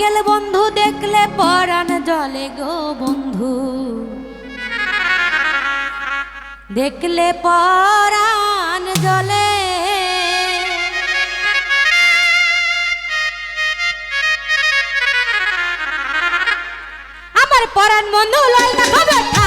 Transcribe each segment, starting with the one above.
নারকেল বন্ধু দেখলে পরাণ জলে গো বন্ধু। দেখলে পরাণ জলে। আমার পরাণ বন্ধু লাল না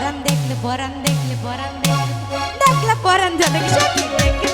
পরান দেখলে পরান দেখলে পরান দেখলে দেখলে পরান জানে সত্যি দেখলে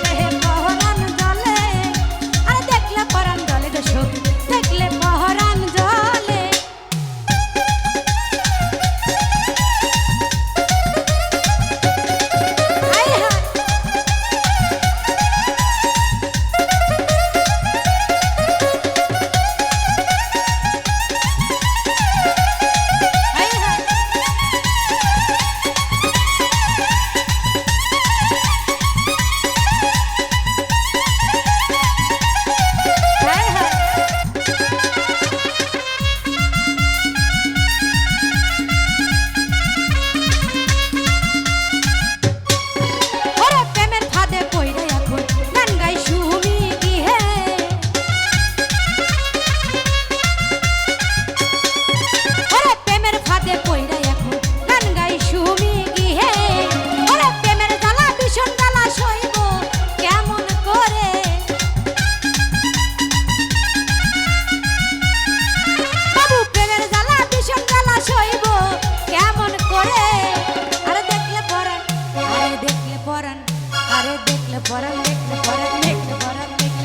பரம் நெக்ல பரம் நெக்ல பரம் நெக்ல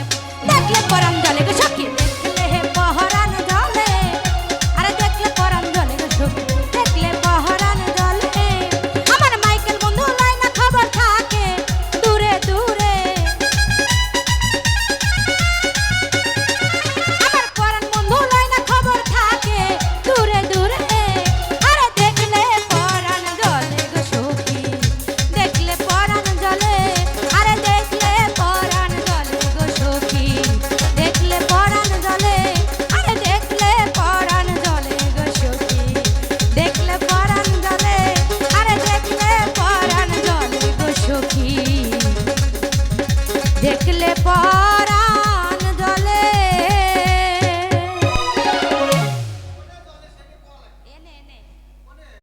நெக்ல பரம் দেখলে পা